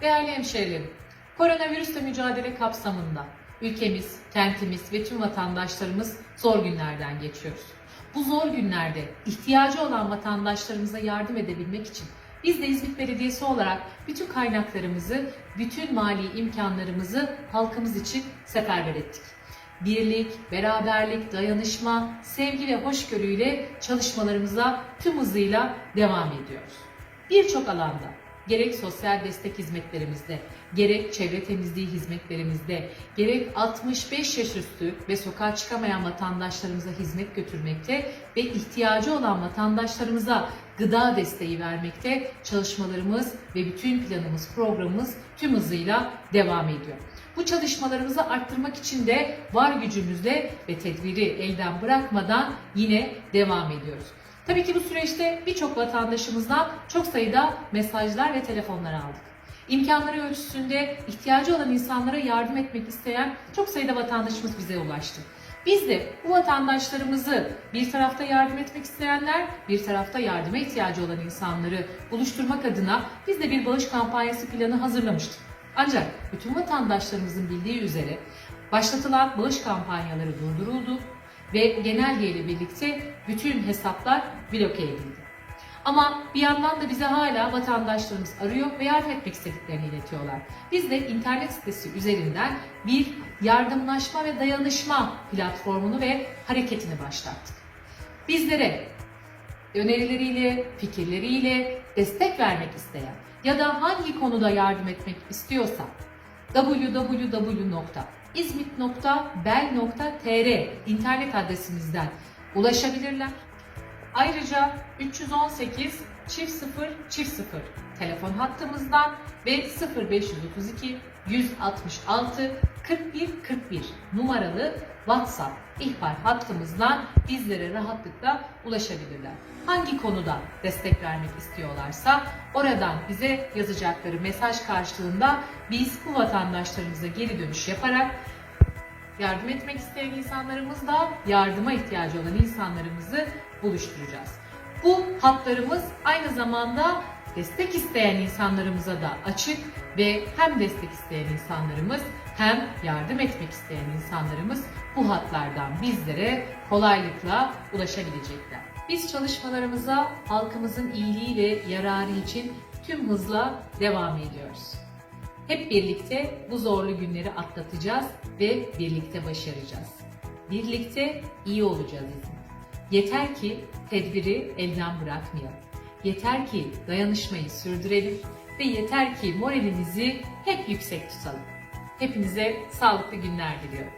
Değerli hemşehrilerim, koronavirüsle mücadele kapsamında ülkemiz, kentimiz ve tüm vatandaşlarımız zor günlerden geçiyoruz. Bu zor günlerde ihtiyacı olan vatandaşlarımıza yardım edebilmek için biz de İzmit Belediyesi olarak bütün kaynaklarımızı, bütün mali imkanlarımızı halkımız için seferber ettik. Birlik, beraberlik, dayanışma, sevgi ve hoşgörüyle çalışmalarımıza tüm hızıyla devam ediyoruz. Birçok alanda gerek sosyal destek hizmetlerimizde, gerek çevre temizliği hizmetlerimizde, gerek 65 yaş üstü ve sokağa çıkamayan vatandaşlarımıza hizmet götürmekte ve ihtiyacı olan vatandaşlarımıza gıda desteği vermekte çalışmalarımız ve bütün planımız, programımız tüm hızıyla devam ediyor. Bu çalışmalarımızı arttırmak için de var gücümüzle ve tedbiri elden bırakmadan yine devam ediyoruz. Tabii ki bu süreçte birçok vatandaşımızdan çok sayıda mesajlar ve telefonlar aldık. İmkanları ölçüsünde ihtiyacı olan insanlara yardım etmek isteyen çok sayıda vatandaşımız bize ulaştı. Biz de bu vatandaşlarımızı bir tarafta yardım etmek isteyenler, bir tarafta yardıma ihtiyacı olan insanları buluşturmak adına biz de bir bağış kampanyası planı hazırlamıştık. Ancak bütün vatandaşlarımızın bildiği üzere başlatılan bağış kampanyaları durduruldu ve genelge ile birlikte bütün hesaplar bloke edildi. Ama bir yandan da bize hala vatandaşlarımız arıyor ve yardım etmek istediklerini iletiyorlar. Biz de internet sitesi üzerinden bir yardımlaşma ve dayanışma platformunu ve hareketini başlattık. Bizlere önerileriyle, fikirleriyle destek vermek isteyen ya da hangi konuda yardım etmek istiyorsa www.izmit.bel.tr internet adresimizden ulaşabilirler. Ayrıca 318 çift 0 çift 0 telefon hattımızdan ve 0532 166 41 41 numaralı WhatsApp ihbar hattımızdan bizlere rahatlıkla ulaşabilirler. Hangi konuda destek vermek istiyorlarsa oradan bize yazacakları mesaj karşılığında biz bu vatandaşlarımıza geri dönüş yaparak yardım etmek isteyen insanlarımızla yardıma ihtiyacı olan insanlarımızı buluşturacağız. Bu hatlarımız aynı zamanda destek isteyen insanlarımıza da açık ve hem destek isteyen insanlarımız hem yardım etmek isteyen insanlarımız bu hatlardan bizlere kolaylıkla ulaşabilecekler. Biz çalışmalarımıza halkımızın iyiliği ve yararı için tüm hızla devam ediyoruz. Hep birlikte bu zorlu günleri atlatacağız ve birlikte başaracağız. Birlikte iyi olacağız. Yeter ki tedbiri elden bırakmayalım. Yeter ki dayanışmayı sürdürelim ve yeter ki moralimizi hep yüksek tutalım. Hepinize sağlıklı günler diliyorum.